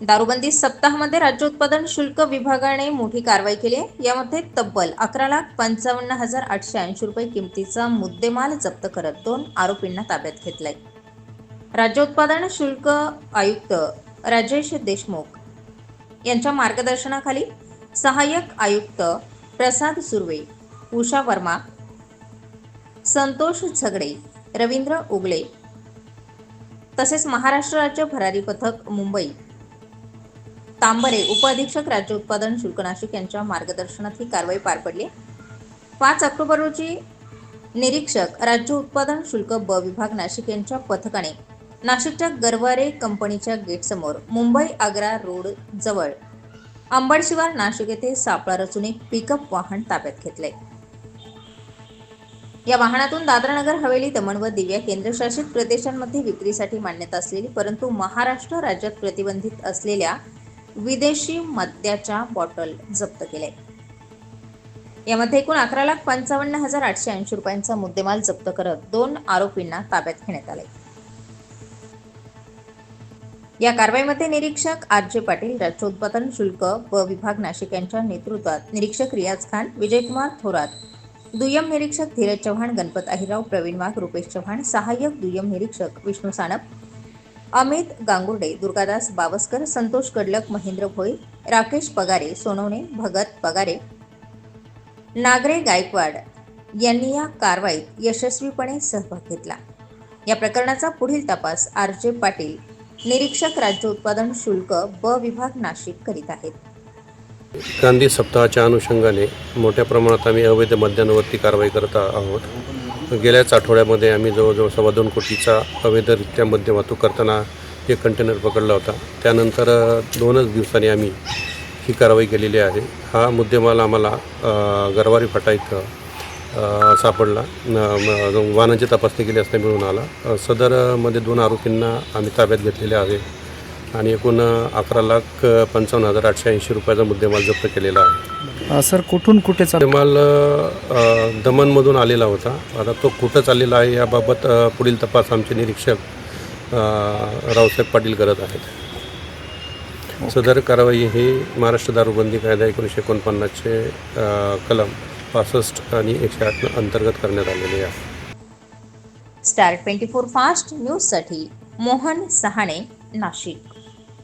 दारूबंदी सप्ताहामध्ये राज्य उत्पादन शुल्क विभागाने मोठी कारवाई केली आहे. यामध्ये तब्बल अकरा लाख पंचावन्न हजार आठशे ऐंशी रुपये किमतीचा मुद्देमाल जप्त करत दोन आरोपींना ताब्यात घेतलाय. राज्य उत्पादन शुल्क आयुक्त राजेश देशमुख यांच्या मार्गदर्शनाखाली सहाय्यक आयुक्त प्रसाद सुर्वे उषा वर्मा संतोष झगडे रवींद्र उगले तसेच महाराष्ट्र राज्य भरारी पथक मुंबई तांबरे उपअधीक्षक राज्य उत्पादन शुल्क नाशिक यांच्या मार्गदर्शनात ही कारवाई पार पडली. पाच ऑक्टोबर रोजी निरीक्षक राज्य उत्पादन शुल्क ब विभाग नाशिक यांच्या पथकाने नाशिकच्या गरवारे कंपनीच्या गेटसमोर मुंबई आग्रा रोड जवळ अंबडशिवार नाशिक येथे सापळा रचून एक पिकअप वाहन ताब्यात घेतले. या वाहनातून दादरा नगर हवेली दमण व दिव्या केंद्रशासित प्रदेशांमध्ये विक्रीसाठी मान्यता असलेली परंतु महाराष्ट्र राज्यात प्रतिबंधित असलेल्या विदेशी मद्याच्या बॉटल जप्त केल्या यामध्ये एकूण अकरा लाख पंचावन्न हजार आठशे ऐंशी रुपयांचा मुद्देमाल जप्त करत दोन आरोपींना ताब्यात घेण्यात आले. या कारवाईमध्ये निरीक्षक आर जे पाटील राज्य उत्पादन शुल्क व विभाग नाशिक यांच्या नेतृत्वात निरीक्षक रियाज खान विजयकुमार थोरात दुय्यम निरीक्षक धीरज चव्हाण गणपत अहिराव प्रवीण वाघ रुपेश चव्हाण सहाय्यक दुय्यम निरीक्षक विष्णू सानप अमित गांगुर्डे दुर्गादास बावस्कर संतोष कडलक महेंद्र भोई राकेश पगारे सोनवणे भगत पगारे नागरे गायकवाड यांनी या कारवाईत यशस्वीपणे सहभाग घेतला. या प्रकरणाचा पुढील तपास आर जे पाटील निरीक्षक राज्य उत्पादन शुल्क ब विभाग नाशिक करीत आहेत. गांधी सप्ताहाच्या अनुषंगाने मोठ्या प्रमाणात आम्ही अवैध मद्यांवरती कारवाई करत आहोत. गेल्याच आठवड्यामध्ये आम्ही जवळजवळ सव्वा दोन कोटीचा अवैधरित्या मद्य वाहतूक करताना एक कंटेनर पकडला होता. त्यानंतर दोनच दिवसांनी आम्ही ही कारवाई केलेली आहे. हा मुद्देमाल आम्हाला गरवारी फाटा इथं सापडला. वाहनांची तपासणी केली असता मिळून आला. सदरमध्ये दोन आरोपींना आम्ही ताब्यात घेतलेले आहे. आणि एकूण अकरा लाख पंचावन्न हजार आठशे ऐंशी रुपयाचा मुद्देमाल जप्त केलेला आहे. सर कुठून कुठे मुद्देमाल दमनमधून आलेला होता. आता तो कुठं चाललेला आहे याबाबत पुढील तपास आमचे निरीक्षक रावसाहेब पाटील करत आहेत. सदर कारवाई ही महाराष्ट्र दारूबंदी कायदा एकोणीसशे एकोणपन्नासचे कलम पासष्ट आणि एकशे आठ अंतर्गत करण्यात आलेली आहे. स्टार ट्वेंटी फोर फास्ट न्यूजसाठी मोहन सहाणे नाशिक.